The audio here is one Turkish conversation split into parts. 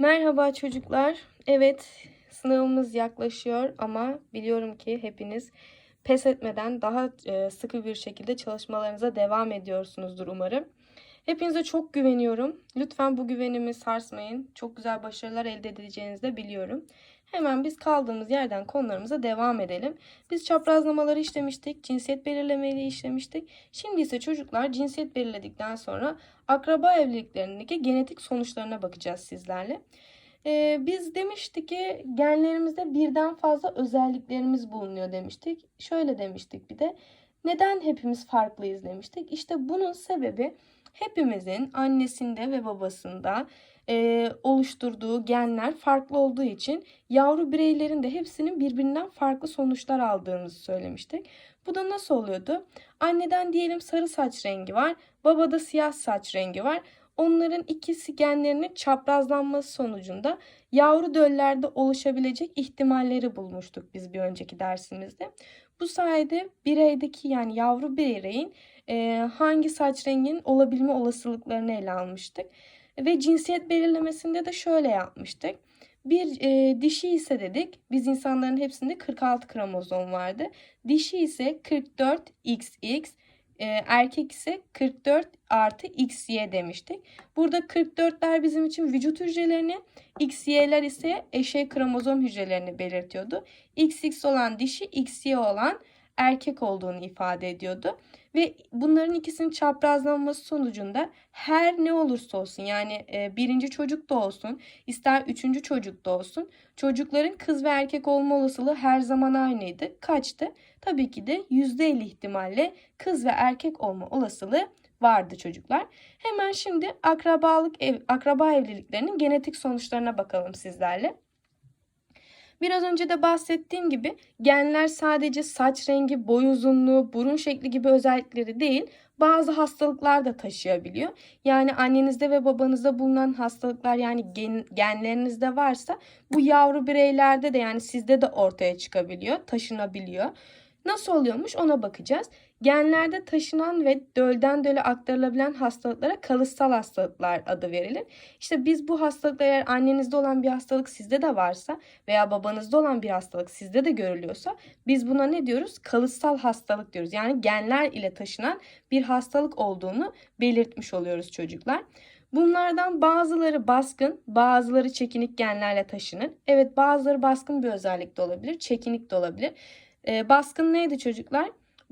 Merhaba çocuklar. Evet, sınavımız yaklaşıyor ama biliyorum ki hepiniz pes etmeden daha e, sıkı bir şekilde çalışmalarınıza devam ediyorsunuzdur umarım. Hepinize çok güveniyorum. Lütfen bu güvenimi sarsmayın. Çok güzel başarılar elde edeceğinizi de biliyorum. Hemen biz kaldığımız yerden konularımıza devam edelim. Biz çaprazlamaları işlemiştik, cinsiyet belirlemeyi işlemiştik. Şimdi ise çocuklar cinsiyet belirledikten sonra akraba evliliklerindeki genetik sonuçlarına bakacağız sizlerle. Ee, biz demiştik ki genlerimizde birden fazla özelliklerimiz bulunuyor demiştik. Şöyle demiştik bir de neden hepimiz farklıyız demiştik. İşte bunun sebebi hepimizin annesinde ve babasında e, oluşturduğu genler farklı olduğu için yavru bireylerin de hepsinin birbirinden farklı sonuçlar aldığımızı söylemiştik. Bu da nasıl oluyordu? Anneden diyelim sarı saç rengi var, babada siyah saç rengi var. Onların ikisi genlerinin çaprazlanması sonucunda yavru döllerde oluşabilecek ihtimalleri bulmuştuk biz bir önceki dersimizde. Bu sayede bireydeki yani yavru bireyin e, hangi saç renginin olabilme olasılıklarını ele almıştık. Ve cinsiyet belirlemesinde de şöyle yapmıştık. Bir e, dişi ise dedik biz insanların hepsinde 46 kromozom vardı. Dişi ise 44 XX, e, erkek ise 44 artı XY demiştik. Burada 44'ler bizim için vücut hücrelerini, XY'ler ise eşey kromozom hücrelerini belirtiyordu. XX olan dişi, XY olan erkek olduğunu ifade ediyordu. Ve bunların ikisinin çaprazlanması sonucunda her ne olursa olsun yani e, birinci çocuk da olsun ister üçüncü çocuk da olsun çocukların kız ve erkek olma olasılığı her zaman aynıydı. Kaçtı? Tabii ki de %50 ihtimalle kız ve erkek olma olasılığı vardı çocuklar. Hemen şimdi akrabalık ev, akraba evliliklerinin genetik sonuçlarına bakalım sizlerle. Biraz önce de bahsettiğim gibi genler sadece saç rengi, boy uzunluğu, burun şekli gibi özellikleri değil, bazı hastalıklar da taşıyabiliyor. Yani annenizde ve babanızda bulunan hastalıklar yani gen, genlerinizde varsa bu yavru bireylerde de yani sizde de ortaya çıkabiliyor, taşınabiliyor. Nasıl oluyormuş ona bakacağız. Genlerde taşınan ve dölden döle aktarılabilen hastalıklara kalıtsal hastalıklar adı verilir. İşte biz bu hastalıklar eğer annenizde olan bir hastalık sizde de varsa veya babanızda olan bir hastalık sizde de görülüyorsa biz buna ne diyoruz? Kalıtsal hastalık diyoruz. Yani genler ile taşınan bir hastalık olduğunu belirtmiş oluyoruz çocuklar. Bunlardan bazıları baskın, bazıları çekinik genlerle taşınır. Evet bazıları baskın bir özellik de olabilir, çekinik de olabilir. Ee, baskın neydi çocuklar?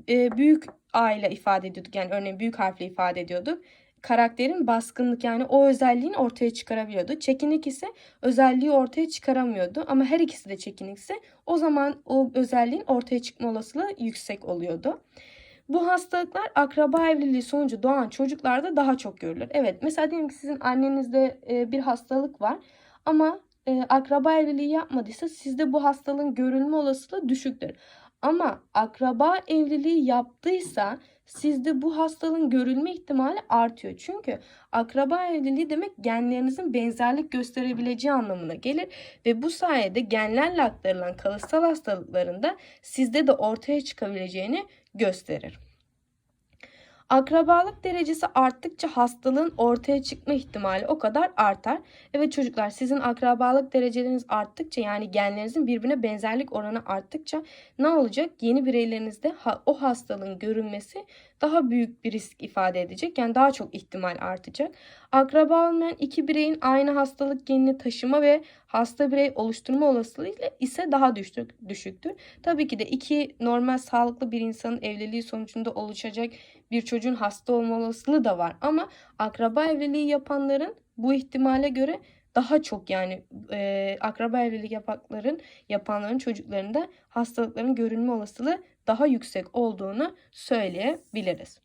E, büyük A ile ifade ediyorduk. Yani örneğin büyük harfle ifade ediyorduk. Karakterin baskınlık yani o özelliğini ortaya çıkarabiliyordu. Çekinik ise özelliği ortaya çıkaramıyordu. Ama her ikisi de çekinikse o zaman o özelliğin ortaya çıkma olasılığı yüksek oluyordu. Bu hastalıklar akraba evliliği sonucu doğan çocuklarda daha çok görülür. Evet mesela diyelim ki sizin annenizde e, bir hastalık var ama e, akraba evliliği yapmadıysa sizde bu hastalığın görülme olasılığı düşüktür. Ama akraba evliliği yaptıysa sizde bu hastalığın görülme ihtimali artıyor. Çünkü akraba evliliği demek genlerinizin benzerlik gösterebileceği anlamına gelir ve bu sayede genlerle aktarılan kalıtsal hastalıklarında sizde de ortaya çıkabileceğini gösterir. Akrabalık derecesi arttıkça hastalığın ortaya çıkma ihtimali o kadar artar. Evet çocuklar sizin akrabalık dereceleriniz arttıkça yani genlerinizin birbirine benzerlik oranı arttıkça ne olacak? Yeni bireylerinizde o hastalığın görülmesi daha büyük bir risk ifade edecek. Yani daha çok ihtimal artacak. Akraba olmayan iki bireyin aynı hastalık genini taşıma ve hasta birey oluşturma olasılığı ise daha düşük, düşüktür. Tabii ki de iki normal sağlıklı bir insanın evliliği sonucunda oluşacak bir çocuğun hasta olma olasılığı da var. Ama akraba evliliği yapanların bu ihtimale göre daha çok yani e, akraba evlilik yapanların yapanların çocuklarında hastalıkların görünme olasılığı daha yüksek olduğunu söyleyebiliriz.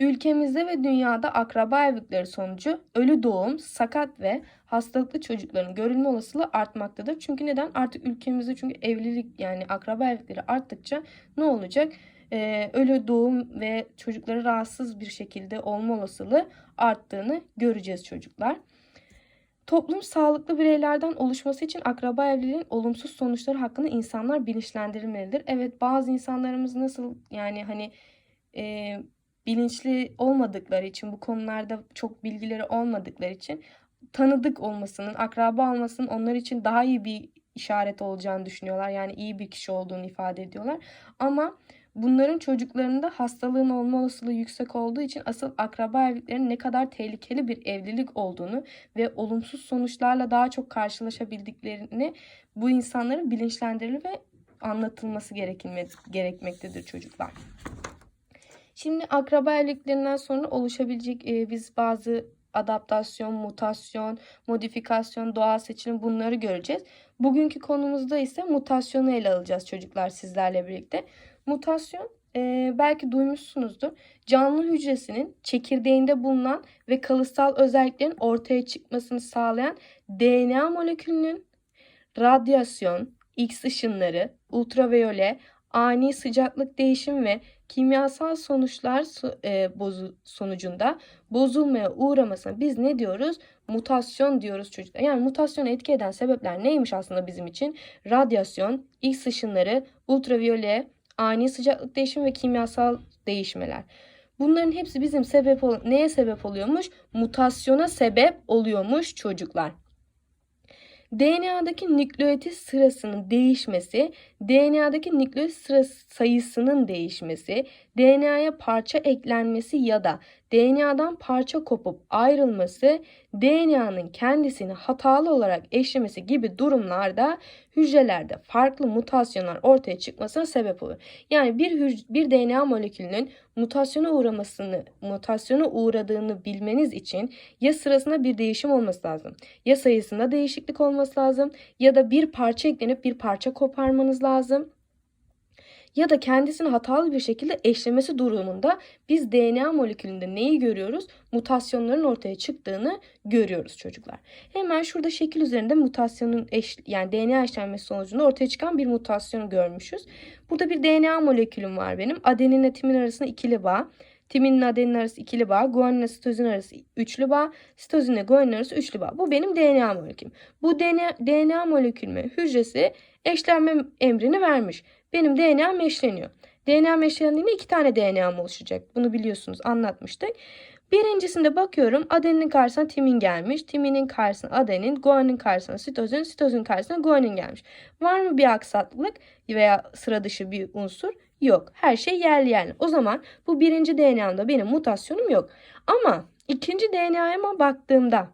Ülkemizde ve dünyada akraba evlilikleri sonucu ölü doğum, sakat ve hastalıklı çocukların görülme olasılığı artmaktadır. Çünkü neden? Artık ülkemizde çünkü evlilik yani akraba evlilikleri arttıkça ne olacak? Ee, ölü doğum ve çocukları rahatsız bir şekilde olma olasılığı arttığını göreceğiz çocuklar. Toplum sağlıklı bireylerden oluşması için akraba evliliğin olumsuz sonuçları hakkında insanlar bilinçlendirilmelidir. Evet bazı insanlarımız nasıl yani hani e, bilinçli olmadıkları için bu konularda çok bilgileri olmadıkları için tanıdık olmasının, akraba olmasının onlar için daha iyi bir işaret olacağını düşünüyorlar. Yani iyi bir kişi olduğunu ifade ediyorlar. Ama bunların çocuklarında hastalığın olma olasılığı yüksek olduğu için asıl akraba evliliklerinin ne kadar tehlikeli bir evlilik olduğunu ve olumsuz sonuçlarla daha çok karşılaşabildiklerini bu insanların bilinçlendirilmesi ve anlatılması gerekmektedir çocuklar. Şimdi akraba evliliklerinden sonra oluşabilecek e, biz bazı adaptasyon, mutasyon, modifikasyon, doğal seçilim bunları göreceğiz. Bugünkü konumuzda ise mutasyonu ele alacağız çocuklar sizlerle birlikte. Mutasyon e, belki duymuşsunuzdur. Canlı hücresinin çekirdeğinde bulunan ve kalıtsal özelliklerin ortaya çıkmasını sağlayan DNA molekülünün radyasyon, X ışınları, ultraviyole, ani sıcaklık değişim ve kimyasal sonuçlar e, bozu, sonucunda bozulmaya uğramasına biz ne diyoruz? Mutasyon diyoruz çocuklar. Yani mutasyonu etki eden sebepler neymiş aslında bizim için? Radyasyon, X ışınları, ultraviyole, ani sıcaklık değişimi ve kimyasal değişmeler. Bunların hepsi bizim sebep neye sebep oluyormuş? Mutasyona sebep oluyormuş çocuklar. DNA'daki nükleotit sırasının değişmesi, DNA'daki nükleotit sırası sayısının değişmesi, DNA'ya parça eklenmesi ya da DNA'dan parça kopup ayrılması, DNA'nın kendisini hatalı olarak eşlemesi gibi durumlarda hücrelerde farklı mutasyonlar ortaya çıkmasına sebep olur. Yani bir bir DNA molekülünün mutasyona uğramasını, mutasyona uğradığını bilmeniz için ya sırasında bir değişim olması lazım, ya sayısında değişiklik olması lazım ya da bir parça eklenip bir parça koparmanız lazım ya da kendisini hatalı bir şekilde eşlemesi durumunda biz DNA molekülünde neyi görüyoruz? Mutasyonların ortaya çıktığını görüyoruz çocuklar. Hemen şurada şekil üzerinde mutasyonun eş, yani DNA eşlenmesi sonucunda ortaya çıkan bir mutasyonu görmüşüz. Burada bir DNA molekülüm var benim. Adeninle timin arasında ikili bağ. Timinle adenin arası ikili bağ, guaninle sitozin arası üçlü bağ, sitozinle guanin arası üçlü bağ. Bu benim DNA molekülüm. Bu DNA, DNA molekülüme hücresi eşlenme emrini vermiş. Benim DNA'm eşleniyor. DNA eşlendiğinde iki tane DNA'm oluşacak. Bunu biliyorsunuz anlatmıştık. Birincisinde bakıyorum adenin karşısına timin gelmiş. Timinin karşısına adenin, guanin karşısına sitozin, sitozin karşısına guanin gelmiş. Var mı bir aksaklık veya sıra dışı bir unsur? Yok. Her şey yerli yerli. O zaman bu birinci DNA'mda benim mutasyonum yok. Ama ikinci DNA'ma baktığımda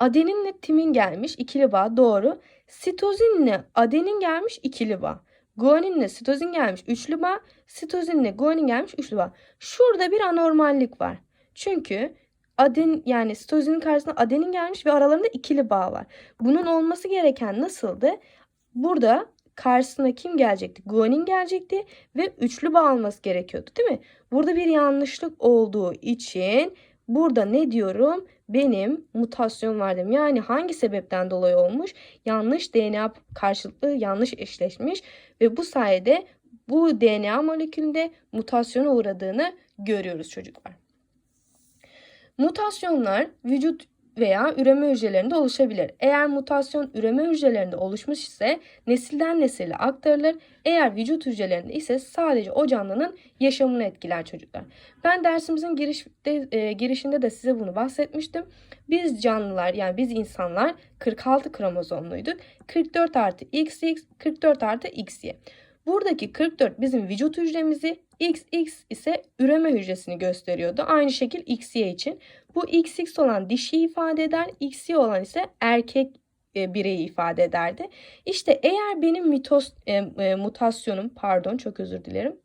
adeninle timin gelmiş ikili bağ doğru. Sitozinle adenin gelmiş ikili bağ. Guaninle sitozin gelmiş üçlü bağ. Sitozinle guanin gelmiş üçlü bağ. Şurada bir anormallik var. Çünkü aden yani sitozinin karşısına adenin gelmiş ve aralarında ikili bağ var. Bunun olması gereken nasıldı? Burada karşısına kim gelecekti? Guanin gelecekti ve üçlü bağ alması gerekiyordu değil mi? Burada bir yanlışlık olduğu için burada ne diyorum? Benim mutasyon var dedim. Yani hangi sebepten dolayı olmuş? Yanlış DNA karşılıklı yanlış eşleşmiş ve bu sayede bu DNA molekülünde mutasyona uğradığını görüyoruz çocuklar. Mutasyonlar vücut veya üreme hücrelerinde oluşabilir. Eğer mutasyon üreme hücrelerinde oluşmuş ise nesilden nesile aktarılır. Eğer vücut hücrelerinde ise sadece o canlının yaşamını etkiler çocuklar. Ben dersimizin girişte, e, girişinde de size bunu bahsetmiştim. Biz canlılar yani biz insanlar 46 kromozomluyduk. 44 artı XX, 44 artı XY. Buradaki 44 bizim vücut hücremizi, XX ise üreme hücresini gösteriyordu. Aynı şekil XY için. Bu XX olan dişi ifade eder, XY olan ise erkek e, bireyi ifade ederdi. İşte eğer benim mitos, e, e, mutasyonum, pardon çok özür dilerim.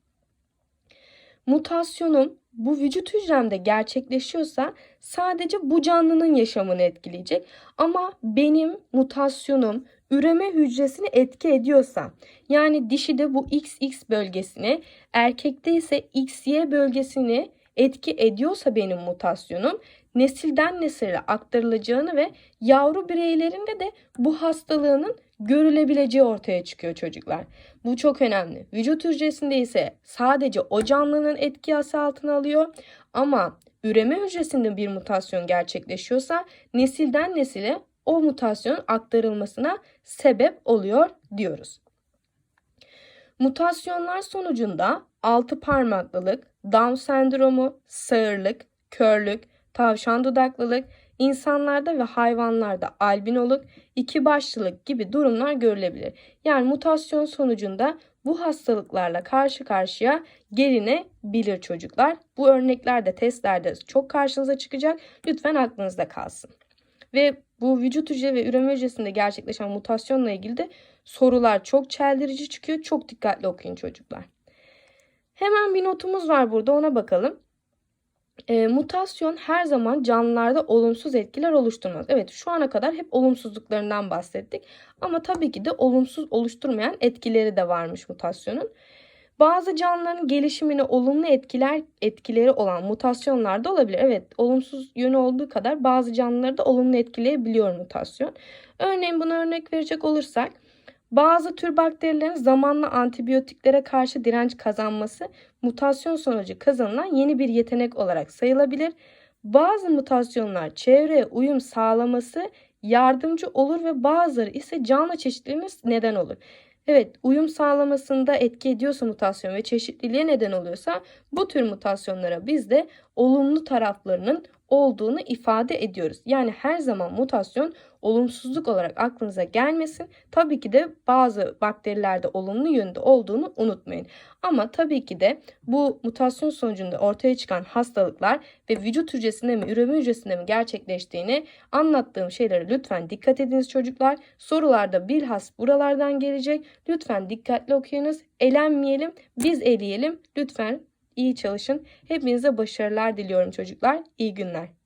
Mutasyonum bu vücut hücremde gerçekleşiyorsa sadece bu canlının yaşamını etkileyecek. Ama benim mutasyonum üreme hücresini etki ediyorsa yani dişide bu XX bölgesini erkekte ise XY bölgesini etki ediyorsa benim mutasyonum nesilden nesile aktarılacağını ve yavru bireylerinde de bu hastalığının görülebileceği ortaya çıkıyor çocuklar. Bu çok önemli. Vücut hücresinde ise sadece o canlının etkisi altına alıyor ama üreme hücresinde bir mutasyon gerçekleşiyorsa nesilden nesile o mutasyonun aktarılmasına sebep oluyor diyoruz. Mutasyonlar sonucunda altı parmaklılık, Down sendromu, sağırlık, körlük, tavşan dudaklılık, insanlarda ve hayvanlarda albinoluk, iki başlılık gibi durumlar görülebilir. Yani mutasyon sonucunda bu hastalıklarla karşı karşıya gelinebilir çocuklar. Bu örnekler de testlerde çok karşınıza çıkacak. Lütfen aklınızda kalsın. Ve bu vücut hücre ve üreme hücresinde gerçekleşen mutasyonla ilgili de sorular çok çeldirici çıkıyor. Çok dikkatli okuyun çocuklar. Hemen bir notumuz var burada ona bakalım. E, mutasyon her zaman canlılarda olumsuz etkiler oluşturmaz. Evet şu ana kadar hep olumsuzluklarından bahsettik. Ama tabii ki de olumsuz oluşturmayan etkileri de varmış mutasyonun. Bazı canlıların gelişimine olumlu etkiler etkileri olan mutasyonlar da olabilir. Evet, olumsuz yönü olduğu kadar bazı canlıları da olumlu etkileyebiliyor mutasyon. Örneğin buna örnek verecek olursak bazı tür bakterilerin zamanla antibiyotiklere karşı direnç kazanması mutasyon sonucu kazanılan yeni bir yetenek olarak sayılabilir. Bazı mutasyonlar çevreye uyum sağlaması yardımcı olur ve bazıları ise canlı çeşitliliğine neden olur. Evet, uyum sağlamasında etki ediyorsa mutasyon ve çeşitliliğe neden oluyorsa bu tür mutasyonlara biz de olumlu taraflarının olduğunu ifade ediyoruz. Yani her zaman mutasyon olumsuzluk olarak aklınıza gelmesin. Tabii ki de bazı bakterilerde olumlu yönde olduğunu unutmayın. Ama tabii ki de bu mutasyon sonucunda ortaya çıkan hastalıklar ve vücut hücresinde mi üreme hücresinde mi gerçekleştiğini anlattığım şeylere lütfen dikkat ediniz çocuklar. Sorularda bilhas buralardan gelecek. Lütfen dikkatli okuyunuz. Elenmeyelim, biz eleyelim. Lütfen iyi çalışın. Hepinize başarılar diliyorum çocuklar. İyi günler.